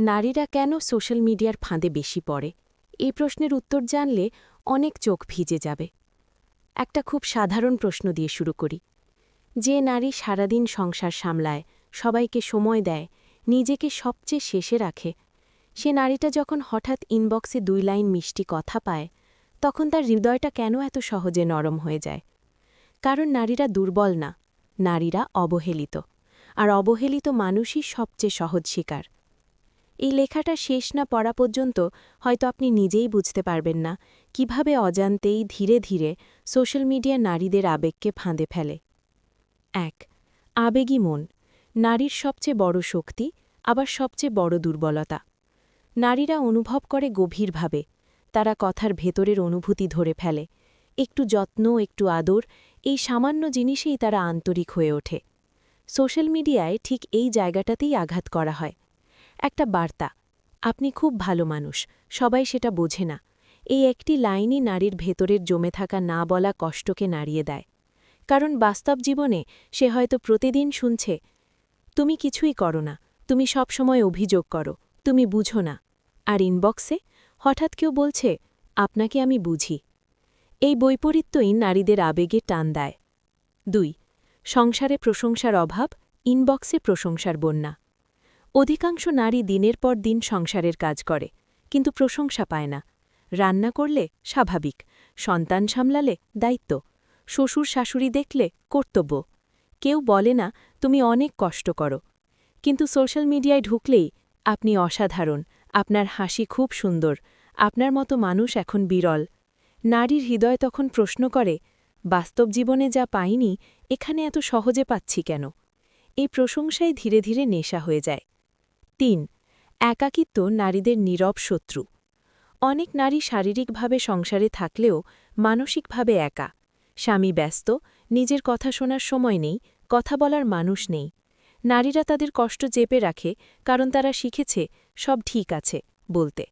নারীরা কেন সোশ্যাল মিডিয়ার ফাঁদে বেশি পড়ে? এই প্রশ্নের উত্তর জানলে অনেক চোখ ভিজে যাবে। একটা খুব সাধারণ প্রশ্ন দিয়ে শুরু করি। যে নারী সারাদিন সংসার সামলায়, সবাইকে সময় দেয়, নিজেকে সবচেয়ে শেষে রাখে, সে নারীটা যখন হঠাৎ ইনবক্সে দুই লাইন মিষ্টি কথা পায়, তখন তার হৃদয়টা কেন এত সহজে নরম হয়ে যায়? কারণ নারীরা দুর্বল না, নারীরা অবহেলিত, আর অবহেলিত মানুষই সবচেয়ে সহজ শিকার। এই লেখাটা শেষ না পড়া পর্যন্ত হয়তো আপনি নিজেই বুঝতে পারবেন না। কীভাবে অজান্তেই ধীরে ধীরে সোশ্যাল মিডিয়া নারীদের আবেগকে ফাঁদে ফেলে? এক, আবেগী মন। নারীর সবচেয়ে বড় শক্তি, আবার সবচেয়ে বড় দুর্বলতা। নারীরা অনুভব করে গভীরভাবে। তারা কথার ভেতরের অনুভূতি ধরে ফেলে। একটু যত্ন, একটু আদর, এই সামান্য জিনিসেই তারা আন্তরিক হয়ে ওঠে। সোশ্যাল মিডিয়ায় ঠিক এই জায়গাটাতেই আঘাত করা হয়। একটা বার্তা। আপনি খুব ভালো মানুষ, সবাই সেটা বোঝে না। এই একটি লাইনই নারীর ভেতরের জমে থাকা না বলা কষ্টকে নাড়িয়ে দেয়। কারণ বাস্তব জীবনে সে হয়তো প্রতিদিন শুনছে, তুমি কিছুই করো না, তুমি সবসময় অভিযোগ করো, তুমি বুঝো না। আর ইনবক্সে হঠাৎ কেউ বলছে, আপনাকে আমি বুঝি। এই বৈপরীত্যই নারীদের আবেগে টান দেয়। দুই, সংসারে প্রশংসার অভাব, ইনবক্সে প্রশংসার বন্যা। অধিকাংশ নারী দিনের পর দিন সংসারের কাজ করে, কিন্তু প্রশংসা পায় না। রান্না করলে স্বাভাবিক, সন্তান সামলালে দায়িত্ব, শ্বশুর শাশুড়ি দেখলে কর্তব্য। কেউ বলে না, তুমি অনেক কষ্ট করো। কিন্তু সোশ্যাল মিডিয়ায় ঢুকলেই আপনি অসাধারণ, আপনার হাসি খুব সুন্দর, আপনার মতো মানুষ এখন বিরল। নারীর হৃদয় তখন প্রশ্ন করে, বাস্তব জীবনে যা পাইনি, এখানে এত সহজে পাচ্ছি কেন? এই প্রশংসায় ধীরে ধীরে নেশা হয়ে যায়। তিন, একাকিত্ব নারীদের নীরব শত্রু। অনেক নারী শারীরিকভাবে সংসারে থাকলেও মানসিকভাবে একা। স্বামী ব্যস্ত, নিজের কথা শোনার সময় নেই, কথা বলার মানুষ নেই। নারীরা তাদের কষ্ট চেপে রাখে, কারণ তারা শিখেছে, সব ঠিক আছে, বলতে।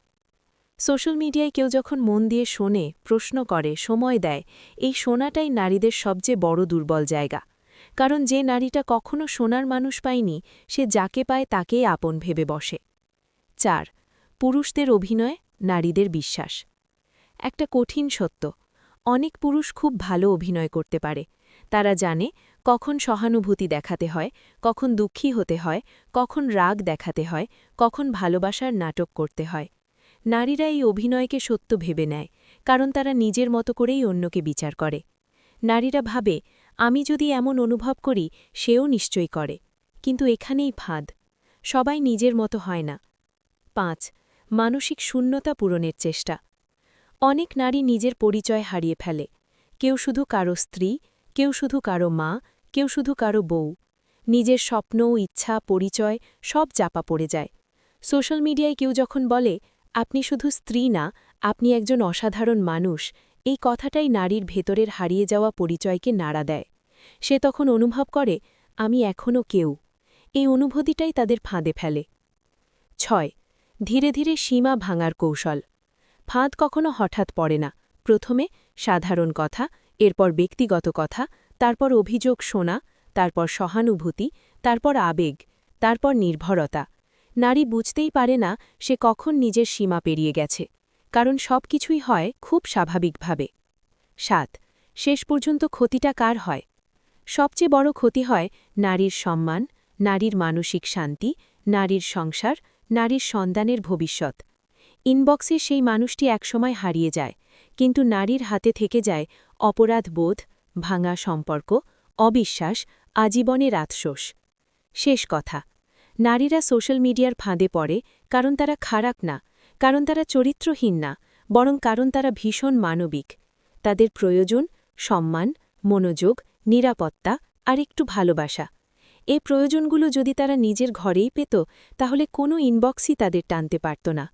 সোশ্যাল মিডিয়ায় কেউ যখন মন দিয়ে শোনে, প্রশ্ন করে, সময় দেয়, এই শোনাটাই নারীদের সবচেয়ে বড় দুর্বল জায়গা। কারণ যে নারীটা কখনো সোনার মানুষ পায়নি, সে যাকে পায় তাকেই আপন ভেবে বসে। চার, পুরুষদের অভিনয়, নারীদের বিশ্বাস। একটা কঠিন সত্য। অনেক পুরুষ খুব ভালো অভিনয় করতে পারে। তারা জানে কখন সহানুভূতি দেখাতে হয়, কখন দুঃখী হতে হয়, কখন রাগ দেখাতে হয়, কখন ভালোবাসার নাটক করতে হয়। নারীরা এই অভিনয়কে সত্য ভেবে নেয়, কারণ তারা নিজের মতো করেই অন্যকে বিচার করে। নারীরা ভাবে আমি যদি এমন অনুভব করি, সেও নিশ্চয়ই করে। কিন্তু এখানেই ফাঁদ। সবাই নিজের মতো হয় না। পাঁচ, মানসিক শূন্যতা পূরণের চেষ্টা। অনেক নারী নিজের পরিচয় হারিয়ে ফেলে। কেউ শুধু কারও স্ত্রী, কেউ শুধু কারও মা, কেউ শুধু কারও বউ। নিজের স্বপ্ন, ইচ্ছা, পরিচয় সব চাপা পড়ে যায়। সোশ্যাল মিডিয়ায় কেউ যখন বলে, আপনি শুধু স্ত্রী না, আপনি একজন অসাধারণ মানুষ এই কথাটাই নারীর ভেতরের হারিয়ে যাওয়া পরিচয়কে নাড়া দেয়। সে তখন অনুভব করে, আমি এখনও কেউ। এই অনুভূতিটাই তাদের ফাঁদে ফেলে। ছয়, ধীরে ধীরে সীমা ভাঙার কৌশল। ফাঁদ কখনো হঠাৎ পড়ে না। প্রথমে সাধারণ কথা, এরপর ব্যক্তিগত কথা, তারপর অভিযোগ শোনা, তারপর সহানুভূতি, তারপর আবেগ, তারপর নির্ভরতা। নারী বুঝতেই পারে না, সে কখন নিজের সীমা পেরিয়ে গেছে। কারণ সব কিছুই হয় খুব স্বাভাবিকভাবে। সাত, শেষ পর্যন্ত ক্ষতিটা কার হয়? সবচেয়ে বড় ক্ষতি হয় নারীর সম্মান, নারীর মানসিক শান্তি, নারীর সংসার, নারীর সন্তানের ভবিষ্যৎ। ইনবক্সে সেই মানুষটি একসময় হারিয়ে যায়, কিন্তু নারীর হাতে থেকে যায় অপরাধ বোধ, ভাঙা সম্পর্ক, অবিশ্বাস, আজীবনের আতশোষ শেষ কথা, নারীরা সোশ্যাল মিডিয়ার ফাঁদে পড়ে কারণ তারা খারাপ না কারণ তারা চরিত্রহীন না, বরং কারণ তারা ভীষণ মানবিক। তাদের প্রয়োজন সম্মান, মনোযোগ, নিরাপত্তা আর একটু ভালোবাসা। এ প্রয়োজনগুলো যদি তারা নিজের ঘরেই পেত, তাহলে কোনো ইনবক্সই তাদের টানতে পারত না।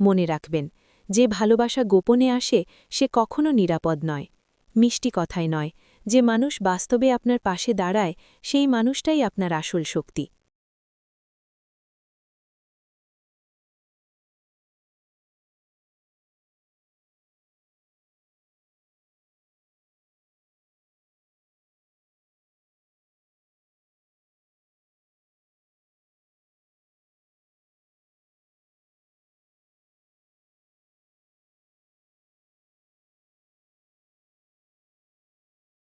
মনে রাখবেন, যে ভালোবাসা গোপনে আসে, সে কখনো নিরাপদ নয়। মিষ্টি কথায় নয়, যে মানুষ বাস্তবে আপনার পাশে দাঁড়ায়, সেই মানুষটাই আপনার আসল শক্তি।